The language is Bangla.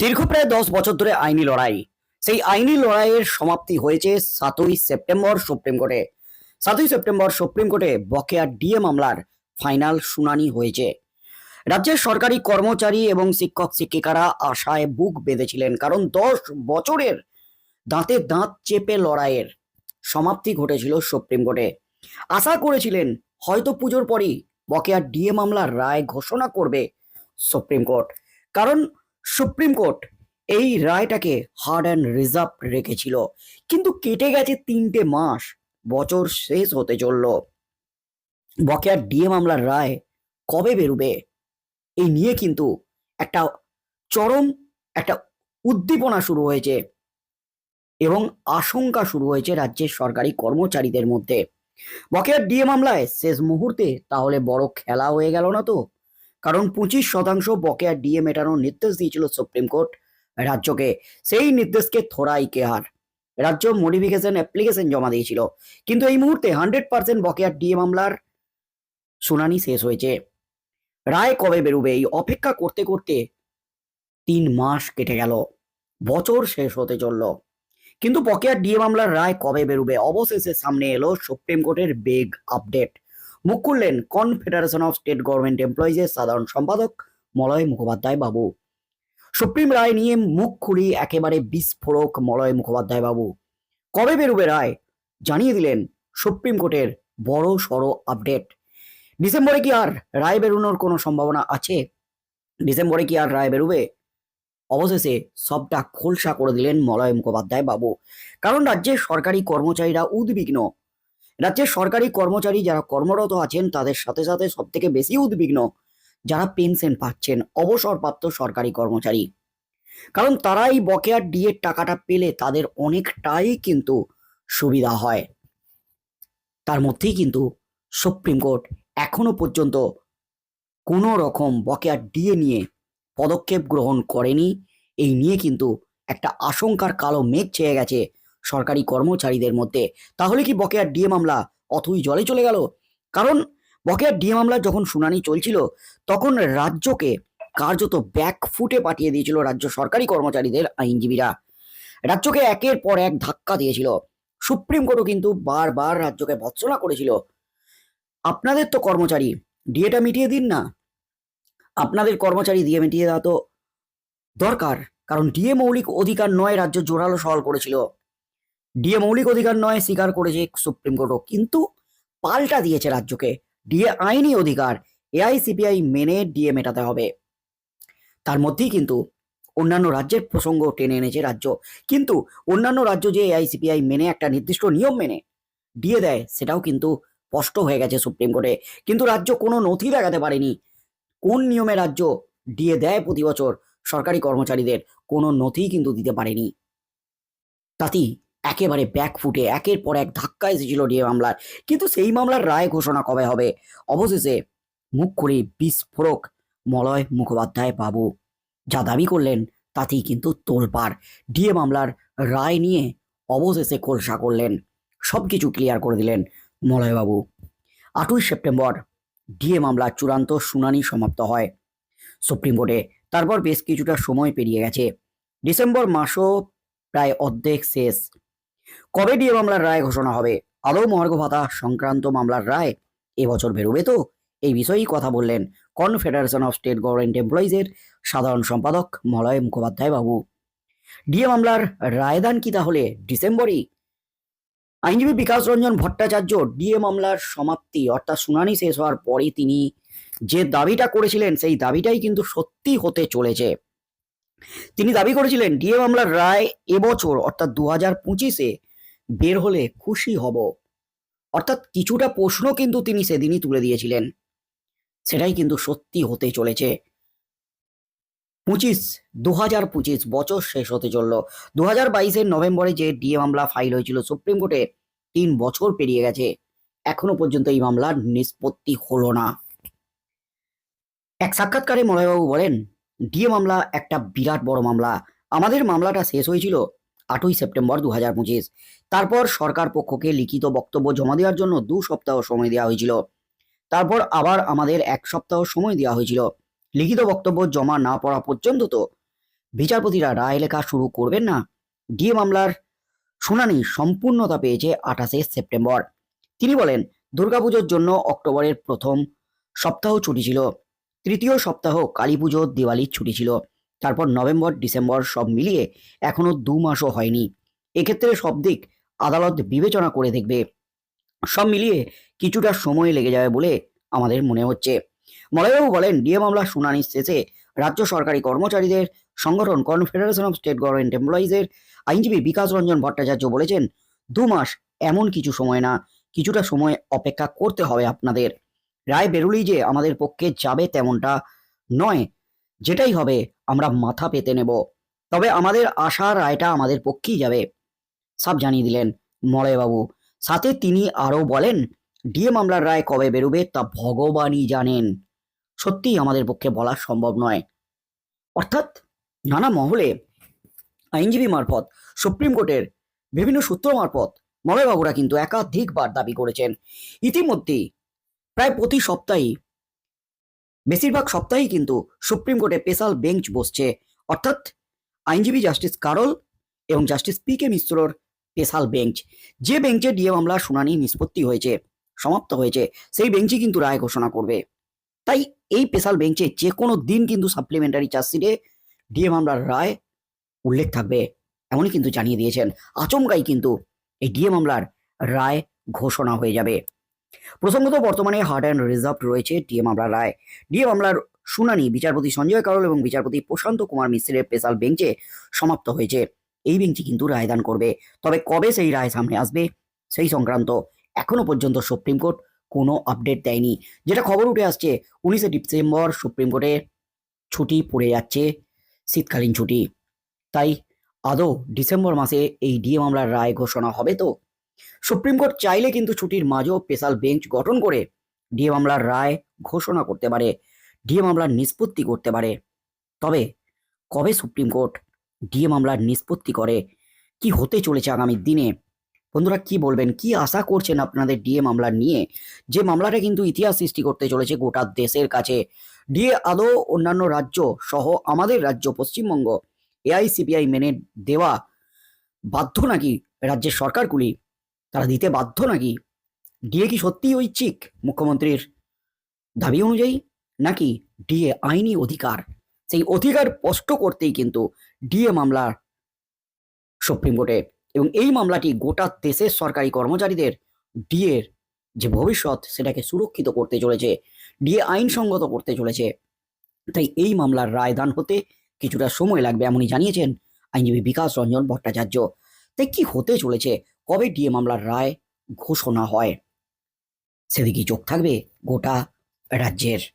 দীর্ঘ প্রায় দশ বছর ধরে আইনি লড়াই। সেই আইনি লড়াইয়ের সমাপ্তি হয়েছে সাতই সেপ্টেম্বর সুপ্রিম কোর্টে। সাতই সেপ্টেম্বর সুপ্রিম কোর্টে বকেয়া ডিএ মামলার ফাইনাল শুনানি হয়েছে। রাজ্যের সরকারি কর্মচারী এবং শিক্ষক শিক্ষিকারা আশায় বুক বেঁধেছিলেন, কারণ দশ বছরের দাঁতে দাঁত চেপে লড়াইয়ের সমাপ্তি ঘটেছিল সুপ্রিম কোর্টে। আশা করেছিলেন হয়তো পুজোর পরই বকেয়া ডিএ মামলার রায় ঘোষণা করবে সুপ্রিম কোর্ট। কারণ সুপ্রিম কোর্ট এই রায়টাকে হার্ড অ্যান্ড রিজার্ভ রেখেছিল। কিন্তু কেটে গেছে তিনটে মাস, বছর শেষ হতে চলল। বকেয়া ডিএ মামলার রায় কবে বেরোবে? এই নিয়ে কিন্তু একটা চরম, একটা উদ্দীপনা শুরু হয়েছে এবং আশঙ্কা শুরু হয়েছে রাজ্যের সরকারি কর্মচারীদের মধ্যে। বকেয়া ডিএ মামলায় শেষ মুহূর্তে তাহলে বড় খেলা হয়ে গেল না তো? কারণ পঁচিশ শতাংশ বকেয়া ডিএ মেটানোর নির্দেশ দিয়েছিল সুপ্রিম কোর্ট রাজ্যকে। সেই নির্দেশকে থোড়াই কেহার। রাজ্য মডিফিকেশন অ্যাপ্লিকেশন জমা দিয়েছিল। কিন্তু এই মুহূর্তে হান্ড্রেড পার্সেন্ট বকেয়া ডিএ মামলার শুনানি শেষ হয়েছে। রায় কবে বেরোবে এই অপেক্ষা করতে করতে তিন মাস কেটে গেল। বছর শেষ হতে চলল। কিন্তু বকেয়া ডিএ মামলার রায় কবে বেরোবে? অবশেষে সামনে এলো সুপ্রিম কোর্টের বেগ আপডেট মুখ খুললেন কনফেডারেশন অফ স্টেট গভর্নমেন্ট এমপ্লয়িজের সাধারণ সম্পাদক মলয় মুখোপাধ্যায় বাবু। সুপ্রিম রায় নিয়ে মুখ খুলি একেবারে বিস্ফোরক মলয় মুখোপাধ্যায় বাবু। কবে বেরোবে রায়? জানিয়ে দিলেন সুপ্রিম কোর্টের বড় সড় আপডেট। ডিসেম্বরে কি আর রায় বেরোনোর কোনো সম্ভাবনা আছে? ডিসেম্বরে কি আর রায় বেরোবে? অবশেষে সবটা খোলসা করে দিলেন মলয় মুখোপাধ্যায় বাবু। কারণ রাজ্যের সরকারি কর্মচারীরা উদ্বিগ্ন। রাজ্যের সরকারি কর্মচারী যারা কর্মরত আছেন, তাদের সাথে সাথে সব থেকে বেশি উদ্বিগ্ন যারা পেনশন পাচ্ছেন, অবসরপ্রাপ্ত সরকারি কর্মচারী। কারণ তারাই বকেয়া ডিএর টাকাটা পেলে তাদের অনেকটাই কিন্তু সুবিধা হয়। তার মধ্যেই কিন্তু সুপ্রিম কোর্ট এখনও পর্যন্ত কোনো রকম বকেয়া ডিএ নিয়ে পদক্ষেপ গ্রহণ করেনি। এই নিয়ে কিন্তু একটা আশঙ্কার কালো মেঘ ছেয়ে গেছে সরকারি কর্মচারীদের মধ্যে। তাহলে কি বকেয়া ডিএ মামলা অথই জলে চলে গেল? কারণ বকেয়া ডিএ মামলা যখন শুনানি চলছিল, তখন রাজ্যকে কার্যত ব্যাক ফুটে পাঠিয়ে দিয়েছিল রাজ্য সরকারি কর্মচারীদের আইনজীবীরা। রাজ্যকে একের পর এক ধাক্কা দিয়েছিল। সুপ্রিম কোর্টও কিন্তু বারবার রাজ্যকে ভৎসনা করেছিল। আপনাদের তো কর্মচারী, ডিএটা মিটিয়ে দিন না। আপনাদের কর্মচারী দিয়ে মিটিয়ে দেওয়া তো দরকার, কারণ ডিএ মৌলিক অধিকার নয়, রাজ্য জোরালো সওয়াল করেছিল। ডিএ মৌলিক অধিকার নয়, স্বীকার করেছে সুপ্রিম কোর্টও। কিন্তু পাল্টা দিয়েছে রাজ্যকে। ডিএ আইনি অধিকার এআইসিপিআই মেনে ডিএ মেটাতে হবে। তার মধ্যেই কিন্তু অন্যান্য রাজ্যের প্রসঙ্গ টেনে এনেছে রাজ্য। কিন্তু অন্যান্য রাজ্য যে এআইসিপিআই মেনে একটা নির্দিষ্ট নিয়ম মেনে ডিএ দেয়, সেটাও কিন্তু স্পষ্ট হয়ে গেছে সুপ্রিম কোর্টে। কিন্তু রাজ্য কোনো নথি দেখাতে পারেনি। কোন নিয়মে রাজ্য ডিএ দেয় প্রতি বছর সরকারি কর্মচারীদের, কোনো নথি কিন্তু দিতে পারেনি। তাতেই একেবারে ব্যাক ফুটে একের পর এক ধাক্কা এসেছিল ডিএ মামলার। কিন্তু সেই মামলার রায় ঘোষণা কবে হবে? অবশেষে মুখ করে বিস্ফোরক মলয় মুখোপাধ্যায় বাবু। যা দাবি করলেন, তাতেই কিন্তু তোলপাড়। ডিএ মামলার রায় নিয়ে অবশেষে খোলসা করলেন। সব কিছু ক্লিয়ার করে দিলেন মলয়বাবু আটই সেপ্টেম্বর, ডিএ মামলার চূড়ান্ত শুনানি সমাপ্ত হয়। সুপ্রিম কোর্টে তারপর বেশ কিছুটা সময় পেরিয়ে গেছে। ডিসেম্বর মাসও প্রায় অর্ধেক শেষ। কবে ডিএ মামলার রায় ঘোষণা হবে? আদৌ মহার্ঘ ভাতা সংক্রান্ত মামলার রায় এবছর বেরোবে তো? এই বিষয়েই কথা বললেন কনফেডারেশন অফ স্টেট গভর্নমেন্ট এমপ্লয়িজের সাধারণ সম্পাদক মলয় মুখোপাধ্যায় বাবু। ডিএ মামলার রায়দান কি তাহলে ডিসেম্বরই? আইনজীবী বিকাশ রঞ্জন ভট্টাচার্য ডিএ মামলার সমাপ্তি অর্থাৎ শুনানি শেষ হওয়ার পরে তিনি যে দাবিটা করেছিলেন, সেই দাবিটাই কিন্তু সত্যি হতে চলেছে। তিনি দাবি করেছিলেন, ডিএ মামলার রায় এবছর অর্থাৎ দু হাজার পঁচিশে, বের হলে খুশি হব। অর্থাৎ কিছুটা প্রশ্ন কিন্তু তিনি সেদিনই তুলে দিয়েছিলেন। সেটাই কিন্তু সত্যি হতে চলেছে। পঁচিশ দু হাজার পঁচিশ, বছর শেষ হতে চলল। দু হাজার বাইশের নভেম্বরে যে ডিএ মামলা ফাইল হয়েছিল সুপ্রিম কোর্টে, তিন বছর পেরিয়ে গেছে। এখনও পর্যন্ত এই মামলার নিষ্পত্তি হলো না। এক সাক্ষাৎকারে মলয়বাবু বলেন ডিএ মামলা একটা বিরাট বড় মামলা। আমাদের মামলাটা শেষ হয়েছিল আটই সেপ্টেম্বর দু হাজার পঁচিশ। তারপর সরকার পক্ষকে লিখিত বক্তব্য জমা দেওয়ার জন্য দু সপ্তাহ সময় দেওয়া হয়েছিল। তারপর আবার আমাদের এক সপ্তাহ সময় দেওয়া হয়েছিল। লিখিত বক্তব্য জমা না পড়া পর্যন্ত তো বিচারপতিরা রায় লেখা শুরু করবেন না। ডিএ মামলার শুনানি সম্পূর্ণতা পেয়েছে আঠাশে সেপ্টেম্বর। তিনি বলেন, দুর্গাপুজোর জন্য অক্টোবরের প্রথম সপ্তাহ ছুটি ছিল। তৃতীয় সপ্তাহ কালী পুজো, দিওয়ালির ছুটি ছিল। তারপর নভেম্বর, ডিসেম্বর সব মিলিয়ে এখনও দু মাসও হয়নি। এক্ষেত্রে সব দিক আদালত বিবেচনা করে দেখবে। সব মিলিয়ে কিছুটা সময় লেগে যাবে বলে আমাদের মনে হচ্ছে। মলয়বাবু বলেন ডিএ মামলার শুনানির শেষে রাজ্য সরকারি কর্মচারীদের সংগঠন কনফেডারেশন অফ স্টেট গভর্নমেন্ট এমপ্লয়িজের আইনজীবী বিকাশ রঞ্জন ভট্টাচার্য বলেছেন, দু মাস এমন কিছু সময় না, কিছুটা সময় অপেক্ষা করতে হবে আপনাদের। রায় বেরুলেই যে আমাদের পক্ষে যাবে তেমনটা নয়, যেটাই হবে আমরা মাথা পেতে নেব। তবে আমাদের আশা রায়টা আমাদের পক্ষেই যাবে সব জানিয়ে দিলেন মলয়বাবু। সাথে তিনি আরও বলেন, ডিএ মামলার রায় কবে বেরোবে তা ভগবানই জানেন। সত্যিই আমাদের পক্ষে বলা সম্ভব নয়। অর্থাৎ নানা মহলে আইনজীবী মারফত, সুপ্রিম কোর্টের বিভিন্ন সূত্র মারফত মলয়বাবুরা কিন্তু একাধিকবার দাবি করেছেন। ইতিমধ্যেই প্রায় প্রতি সপ্তাহেই, বেশিরভাগ সপ্তাহেই কিন্তু সুপ্রিম কোর্টে স্পেশাল বেঞ্চ বসছে। অর্থাৎ আইনজীবী জাস্টিস কারল এবং জাস্টিস পি কে মিশ্রর স্পেশাল বেঞ্চ। যে বেঞ্চে ডিএ মামলা শুনানি নিষ্পত্তি হয়েছে, সমাপ্ত হয়েছে, সেই বেঞ্চই কিন্তু রায় ঘোষণা করবে। তাই এই স্পেশাল বেঞ্চে যে কোনো দিন কিন্তু সাপ্লিমেন্টারি চার্জশিটে ডিএ মামলার রায় উল্লেখ থাকবে, এমনই কিন্তু জানিয়ে দিয়েছেন। আচমকাই কিন্তু এই ডিএ মামলার রায় ঘোষণা হয়ে যাবে। প্রসঙ্গত, বর্তমানে হার্ড অ্যান্ড রিজার্ভ রয়েছে ডিএ মামলার রায়। ডিএ মামলার শুনানি বিচারপতি সঞ্জয় কারল এবং বিচারপতি প্রশান্ত কুমার মিশ্রের স্পেশাল বেঞ্চে সমাপ্ত হয়েছে। এই বেঞ্চই কিন্তু রায়দান করবে। তবে কবে সেই রায় সামনে আসবে, সেই সংক্রান্ত এখনও পর্যন্ত সুপ্রিম কোর্ট কোনো আপডেট দেয়নি। যেটা খবর উঠে আসছে, উনিশে ডিসেম্বর সুপ্রিম কোর্টে ছুটি পড়ে যাচ্ছে, শীতকালীন ছুটি। তাই আদৌ ডিসেম্বর মাসে এই ডিএ মামলার রায় ঘোষণা হবে তো? সুপ্রিম কোর্ট চাইলে কিন্তু ছুটির মাঝেও স্পেশাল বেঞ্চ গঠন করে ডিএ মামলার রায় ঘোষণা করতে পারে, ডিএ মামলার নিষ্পত্তি করতে পারে। তবে কবে সুপ্রিম কোর্ট ডিএ মামলার নিষ্পত্তি করে? কি হতে চলেছে আগামী দিনে? বন্ধুরা, কি বলবেন? কি আশা করছেন আপনাদের ডিএ মামলা নিয়ে? যে মামলাটা কিন্তু ইতিহাস সৃষ্টি করতে চলেছে গোটা দেশের কাছে। ডিএ আদৌ অন্যান্য রাজ্য সহ আমাদের রাজ্য পশ্চিমবঙ্গ এআইসিপিআই মেনে দেওয়া বাধ্য নাকি রাজ্যের সরকারগুলি তারা দিতে বাধ্য নাকি? ডিএ কি সত্যিই ঐচ্ছিক মুখ্যমন্ত্রীর দাবি অনুযায়ী? নাকি ডিএ আইনি অধিকার? সেই অধিকার স্পষ্ট করতেই কিন্তু ডিএ মামলা সুপ্রিম কোর্টে এবং এই মামলাটি গোটা দেশের সরকারি কর্মচারীদের ডিএর যে ভবিষ্যৎ সেটাকে সুরক্ষিত করতে চলেছে, ডিএ আইনসঙ্গত করতে চলেছে। তাই এই মামলার রায়দান হতে কিছুটা সময় লাগবে এমনই জানিয়েছেন আইনজীবী বিকাশ রঞ্জন ভট্টাচার্য। তাই কি হতে চলেছে? কবে ডিএ মামলার রায় ঘোষণা হয়? সেদিকে চোখ থাকবে গোটা রাজ্যের।